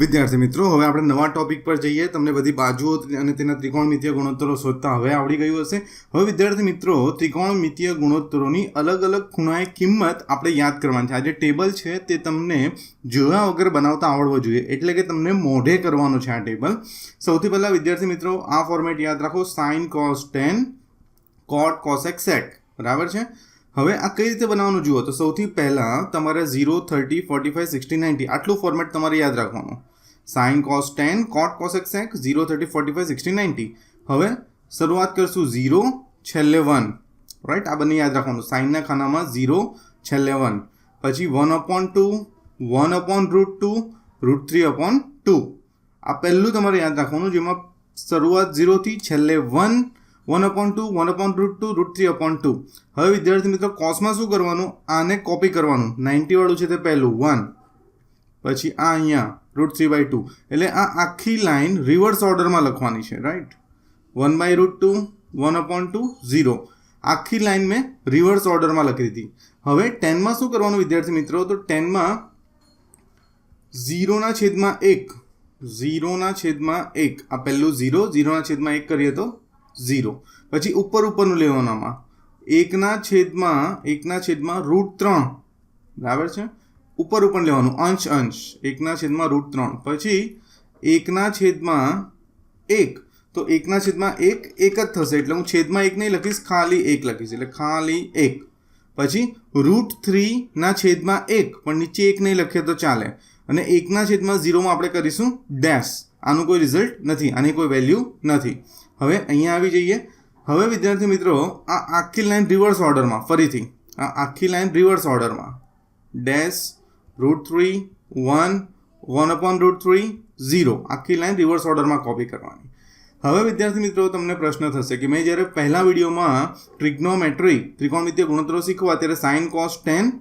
વિદ્યાર્થી મિત્રો, હવે આપણે નવા ટોપિક પર જઈએ. તમને બધી બાજુઓ અને તેના ત્રિકોણમિતીય ગુણોત્તરો શોધતા હવે આવડી ગયું હશે. હવે વિદ્યાર્થી મિત્રો, ત્રિકોણમિતીય ગુણોત્તરોની અલગ અલગ ખૂણાએ કિંમત આપણે યાદ કરવાની છે. આ જે ટેબલ છે તે તમને જોયા વગર બનાવતા આવડવો જોઈએ. એટલે કે તમને મોઢે કરવાનું છે આ ટેબલ. સૌથી પહેલાં વિદ્યાર્થી મિત્રો, આ ફોર્મેટ યાદ રાખો. Sine cos tan cot cosec sec બરાબર છે? હવે આ કઈ રીતે બનાવવાનું જુઓ? તો સૌથી પહેલાં તમારે zero thirty forty five sixty ninety આટલું ફોર્મેટ તમારે યાદ રાખવાનું. Sine cos tan cot cosec sec zero thirty forty five sixty ninety હવે શરૂઆત કરશું ઝીરો છેલ્લે વન રાઈટ આ બંને યાદ રાખવાનું. સાઇનના ખાનામાં ઝીરો છેલ્લે વન પછી one upon two one upon root two root three upon two આ પહેલું તમારે યાદ રાખવાનું જેમાં શરૂઆત ઝીરોથી છેલ્લે one one upon two one upon root two root three upon two હવે વિદ્યાર્થી મિત્રો કોસમાં શું કરવાનું? આને કોપી કરવાનું. નાઇન્ટીવાળું છે તે પહેલું. વન પછી આ અહીંયા રૂટ થ્રી બાય ટુ એટલે આ આખી લાઈન રિવર્સ ઓર્ડરમાં લખવાની છે right one by root two one upon two zero આખી લાઈન મેં રિવર્સ ઓર્ડરમાં લખી દીધી. હવે ટેનમાં શું કરવાનું વિદ્યાર્થી મિત્રો? તો ટેનમાં ઝીરોના છેદમાં એક ઝીરોના છેદમાં એક. આ પહેલું ઝીરો ઝીરોના છેદમાં એક કરીએ તો ઝીરો પછી ઉપર ઉપરનું લેવાનામાં એકના છેદમાં એકના છેદમાં રૂટ ત્રણ. બરાબર છે? ઉપર ઉપર લેવાનું. અંશ અંશ. એકના છેદમાં રૂટ ત્રણ. પછી એકના છેદમાં એક. તો એકના છેદમાં એક એક જ થશે. એટલે હું છેદમાં એક નહીં લખીશ, ખાલી એક લખીશ. એટલે ખાલી એક. પછી રૂટ થ્રીના છેદમાં એક. પણ નીચે એક નહીં લખીએ તો ચાલે. અને એકના છેદમાં ઝીરોમાં આપણે કરીશું ડેશ. આનું કોઈ રિઝલ્ટ નથી. આની કોઈ વેલ્યુ નથી. હવે અહીંયા આવી જઈએ. હવે વિદ્યાર્થી મિત્રો, આ આખી લાઈન રિવર્સ ઓર્ડરમાં, ફરીથી. આ આખી લાઈન રિવર્સ ઓર્ડરમાં. Dash root three one one upon root three zero આખી લાઈન રિવર્સ ઓર્ડરમાં કોપી કરવાની. હવે વિદ્યાર્થી મિત્રો, તમને પ્રશ્ન થશે કે મેં જ્યારે પહેલા વિડીયોમાં ટ્રિગ્નોમેટ્રી ત્રિકોણમિતીય ગુણોત્તરો શીખવા, ત્યારે sine cos tan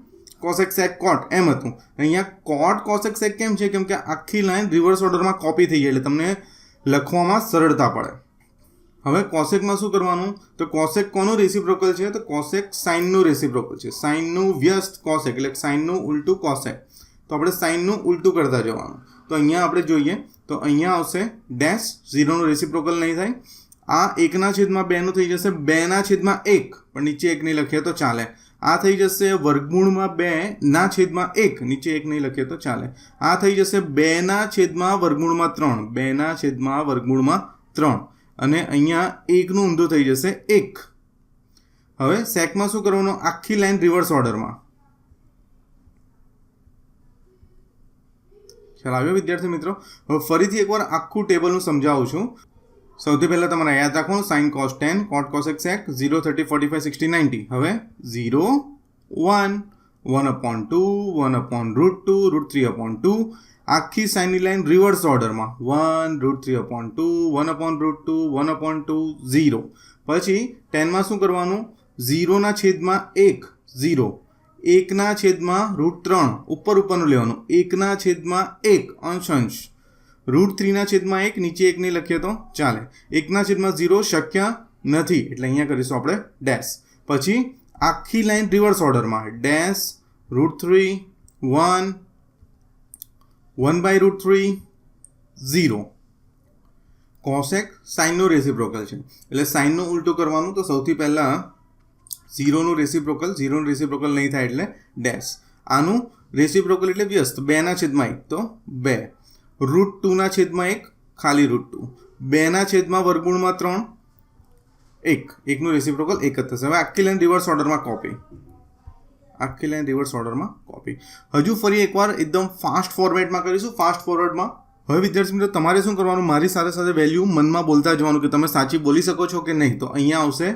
cosec sec cot એમ હતું. અહીંયા કોટ કોસેક સેક કેમ છે? કેમ કે આખી લાઈન રિવર્સ ઓર્ડરમાં કોપી થઈ એટલે તમને લખવામાં સરળતા પડે. હવે કોસેકમાં શું કરવાનું? તો કોસેક કોનું રેસિપ્રોકલ છે? તો કોસેક સાઇનનું રેસિપ્રોકલ છે. સાઇનનું વ્યસ્ત કોસેક એટલે સાઇનનું ઉલટું કોસેક તો આપણે સાઇનનું ઉલટું કરતા જવાનું. તો અહીંયા આપણે જોઈએ, તો અહીંયા આવશે ડેશ ઝીરોનું રેસિપ્રોકલ નહીં થાય. આ એકના છેદમાં બેનું થઈ જશે, બેના છેદમાં એક, પણ નીચે એક નહીં લખીએ તો ચાલે. આ થઈ જશે વર્ગમૂળમાં બે ના છેદમાં એક, નીચે એક નહીં લખીએ તો ચાલે. આ થઈ જશે બેના છેદમાં વર્ગમૂળમાં ત્રણ, બેના છેદમાં વર્ગમૂળમાં ત્રણ. અને અહીંયા એકનું ઊંધું થઈ જશે એક. હવે સેકમાં શું કરવાનું? આખી લાઈન રિવર્સ ઓર્ડરમાં ખ્યાલ આવ્યો, વિદ્યાર્થી મિત્રો? હવે ફરીથી એકવાર આખું ટેબલનું સમજાવું છું. સૌથી પહેલાં તમારે યાદ રાખવાનું sine cos tan cot x sec zero thirty forty five sixty ninety હવે zero one one upon two one upon root two root three upon two આખી સાઇનની લાઈન રિવર્સ ઓર્ડરમાં one root three upon two one upon root two one upon two zero પછી ટેનમાં શું કરવાનું? ઝીરોના છેદમાં એક ઝીરો એકના છેદમાં રૂટ ત્રણ, ઉપર ઉપરનું લેવાનું. એકના છેદમાં એક અંશ અંશ રૂટ થ્રીના છેદમાં એક, નીચે એક નહીં લખીએ તો ચાલે. એકના છેદમાં ઝીરો શક્ય નથી. એટલે અહીંયા કરીશું આપણે ડેશ પછી આખી લાઈન રિવર્સ ઓર્ડરમાં dash root three one one by root three zero cosec સાઇનનો reciprocal છે. એટલે સાઇનનું ઉલટું કરવાનું તો સૌથી પહેલાં ઝીરોનું રેસિપ્રોકલ ઝીરોનું રેસિપ્રોકલ નહીં થાય એટલે ડેશ આનું રેસિપ્રોકલ એટલે વ્યસ્ત, બેના છેદમાં એક, તો બે. રૂટ ટુના છેદમાં એક, ખાલી રૂટ ટુ બેના છેદમાં વર્ગુણમાં ત્રણ, એક. એકનું રેસિપ્રોકલ એક જ થશે. હવે આખી લાઈન રિવર્સ ઓર્ડરમાં કોપી આખી લાઈન રિવર્સ ઓર્ડરમાં કોપી હજુ ફરી એકવાર એકદમ ફાસ્ટ ફોર્મેટમાં કરીશું. ફાસ્ટ ફોરવર્ડમાં હવે વિદ્યાર્થી મિત્રો, તમારે શું કરવાનું? મારી સાથે સાથે વેલ્યુ મનમાં બોલતા જવાનું કે તમે સાચી બોલી શકો છો કે નહીં? તો અહીંયા આવશે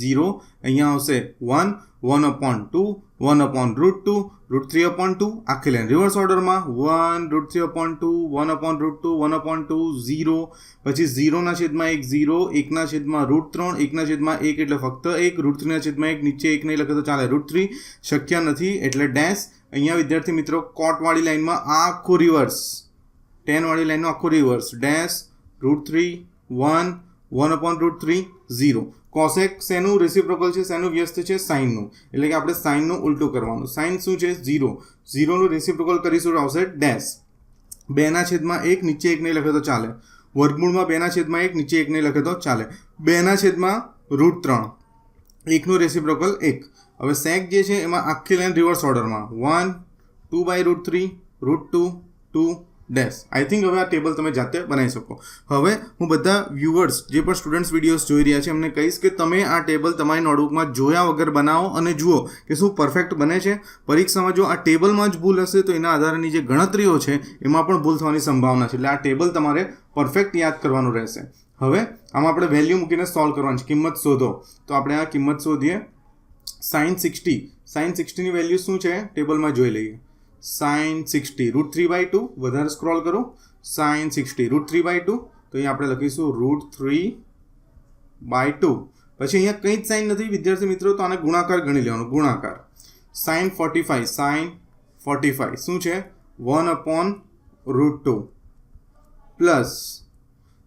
ઝીરો, અહીંયા આવશે one one upon two one upon root two root three upon two આખી લાઈન રિવર્સ ઓર્ડરમાં one root three upon two one upon root two one upon two zero. પછી ઝીરોના છેદમાં એક, ઝીરો, એકના છેદમાં રૂટ ત્રણ, એકના છેદમાં એક એટલે ફક્ત એક રૂટ થ્રીના છેદમાં એક, નીચે એક નહીં લખે તો ચાલે. રૂટ થ્રી શક્ય નથી એટલે ડેશ અહીંયા વિદ્યાર્થી મિત્રો કોટવાળી લાઈનમાં આખું રિવર્સ ટેનવાળી લાઈનનું આખું reverse dash root three one one upon root three zero. Cosec શેનું રેસિપ્રોકલ છે, શેનું વ્યસ્ત છે સાઇનનું એટલે કે આપણે સાઇનનું ઉલટું કરવાનું. સાઇન શું છે? ઝીરો ઝીરોનું રેસિપ્રોકલ કરીશું આવશે ડેશ બેના છેદમાં એક, નીચે એક નહીં લખે તો ચાલે. વર્ગમૂળમાં બેના છેદમાં એક, નીચે એક નહીં લખે તો ચાલે. બેના છેદમાં રૂટ ત્રણ. એકનું રેસિપ્રોકલ એક. હવે સેક જે છે, એમાં આખી લાઈન રિવર્સ ઓર્ડરમાં one two by root three root two two dash I think હવે આ ટેબલ તમે જાતે બનાવી શકો. હવે હું બધા વ્યુઅર્સ જે પણ સ્ટુડન્ટ્સ વિડીયોઝ જોઈ રહ્યા છે, એમને કહીશ કે તમે આ ટેબલ તમારી નોટબુકમાં જોયા વગર બનાવો અને જુઓ કે શું પરફેક્ટ બને છે. પરીક્ષામાં જો આ ટેબલમાં જ ભૂલ હશે, તો એના આધારેની જે ગણતરીઓ છે, એમાં પણ ભૂલ થવાની સંભાવના છે. એટલે આ ટેબલ તમારે પરફેક્ટ યાદ કરવાનું રહેશે. હવે આમાં આપણે વેલ્યુ મૂકીને સોલ્વ કરવાની છે. કિંમત શોધો. તો આપણે આ કિંમત શોધીએ. સાઇન સિક્સટી સાઇન સિક્સટીની વેલ્યુ શું છે? ટેબલમાં જોઈ લઈએ. Sine sixty root three by two વધારે સ્ક્રોલ કરો. Sine sixty root three by two તો અહીંયા આપણે લખીશું રૂટ થ્રી બાય ટુ પછી અહીંયા કંઈ જ સાઇન નથી. વિદ્યાર્થી મિત્રો, તો આને ગુણાકાર ગણી લેવાનો. ગુણાકાર. Sine forty five sine forty five શું છે? One upon root two plus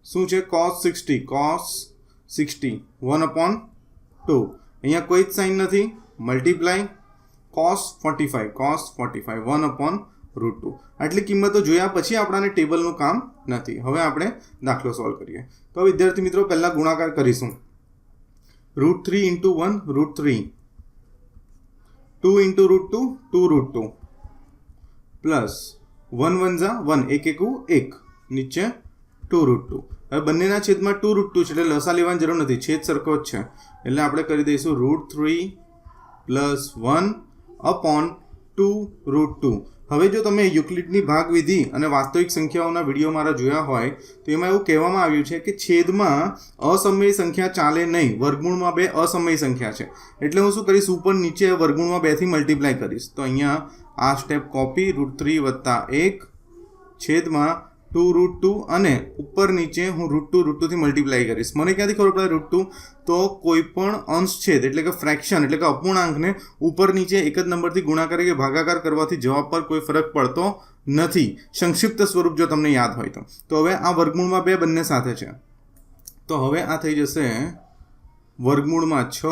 શું છે? Cos sixty cos sixty one upon two અહીંયા કોઈ જ સાઇન નથી. Multiply cos forty five cos forty five one upon root two આટલી કિંમતો જોયા પછી આપણાને ટેબલનું કામ નથી. હવે આપણે દાખલો સોલ્વ કરીએ. તો વિદ્યાર્થી મિત્રો, પહેલાં ગુણાકાર કરીશું. Root three into one root three two into root two two root two plus one one Jha one એક એકુ એક નીચે ટુ રૂટ ટુ હવે બંનેના છેદમાં ટુ રૂટ ટુ છે, એટલે લસા લેવાની જરૂર નથી. છેદ સરખો જ છે. એટલે આપણે કરી દઈશું root three plus one upon two root two હવે જો તમે યુક્લિડની ભાગવિધિ અને વાસ્તવિક સંખ્યાઓના વીડિયો મારા જોયા હોય, તો એમાં એવું કહેવામાં આવ્યું છે કે છેદમાં અસમય સંખ્યા ચાલે નહીં. વર્ગમૂળમાં બે અસમય સંખ્યા છે. એટલે હું શું કરીશ? ઉપર નીચે વર્ગમૂળમાં બેથી મલ્ટીપ્લાય કરીશ. તો અહીંયા આ સ્ટેપ કોપી રૂટ થ્રી વત્તા એક છેદમાં ટુ રૂટ ટુ અને ઉપર નીચે હું રૂટ ટુ, રૂટ ટુથી મલ્ટીપ્લાય કરીશ. મને ક્યાંથી ખબર પડે રૂટ ટુ? તો કોઈ પણ અંશ છેદ, એટલે કે ફ્રેક્શન એટલે કે અપૂર્ણાંકને ઉપર નીચે એક જ નંબરથી ગુણાકાર કે ભાગાકાર કરવાથી જવાબ પર કોઈ ફરક પડતો નથી. સંક્ષિપ્ત સ્વરૂપ જો તમને યાદ હોય તો. તો હવે આ વર્ગમૂળમાં બે બંને સાથે છે. તો હવે આ થઈ જશે વર્ગમૂળમાં છ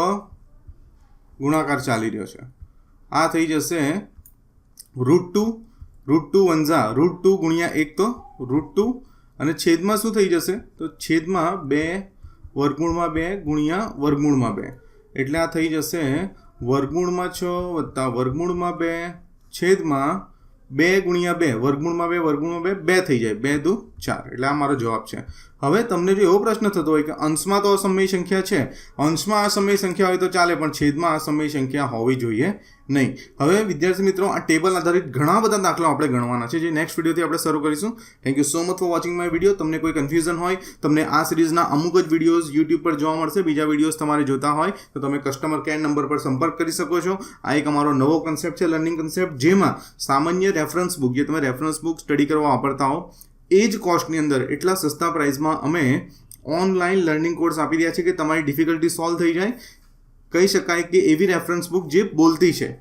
ગુણાકાર ચાલી રહ્યો છે. આ થઈ જશે રૂટ ટુ રૂટ ટુ વનઝા રૂટ ટુ ગુણ્યા એક તો રૂટ ટુ અને છેદમાં શું થઈ જશે? તો છેદમાં બે વર્ગમૂળમાં બે ગુણ્યા વર્ગમૂળમાં બે. એટલે આ થઈ જશે વર્ગમૂળમાં છ વત્તા વર્ગમૂળમાં બે છેદમાં બે ગુણ્યા બે. વર્ગમૂળમાં બે વર્ગમૂળમાં બે બે થઈ જાય. બે દુ ચાર. એટલે આ મારો જવાબ છે. હવે તમને જો એવો પ્રશ્ન થતો હોય કે અંશમાં તો અસમય સંખ્યા છે, અંશમાં અસમય સંખ્યા હોય તો ચાલે, પણ છેદમાં અસમય સંખ્યા હોવી જોઈએ નહીં. હવે વિદ્યાર્થી મિત્રો, આ ટેબલ આધારિત ઘણા બધા દાખલાઓ આપણે ગણવાના છે, જે નેક્સ્ટ વિડીયોથી આપણે શરૂ કરીશું. Thank you so much for watching my video તમને કોઈ કન્ફ્યુઝન હોય, તમને આ સિરીઝના અમુક જ વિડીયોઝ યુટ્યુબ પર જોવા મળશે, બીજા વિડીયોઝ તમારે જોતા હોય, તો તમે કસ્ટમર કેર નંબર પર સંપર્ક કરી શકો છો. આ એક અમારો નવો કન્સેપ્ટ છે લર્નિંગ કન્સેપ્ટ જેમાં સામાન્ય રેફરન્સ બુક જે તમે રેફરન્સ બુક સ્ટડી કરવા વાપરતા હો એ જ કોસ્ટની અંદર એટલા સસ્તા પ્રાઇસમાં અમે ઓનલાઈન લર્નિંગ કોર્સ આપી રહ્યા છીએ કે તમારી ડિફિકલ્ટી સોલ્વ થઈ જાય. કહી શકાય કે એવી રેફરન્સ બુક જે બોલતી છે.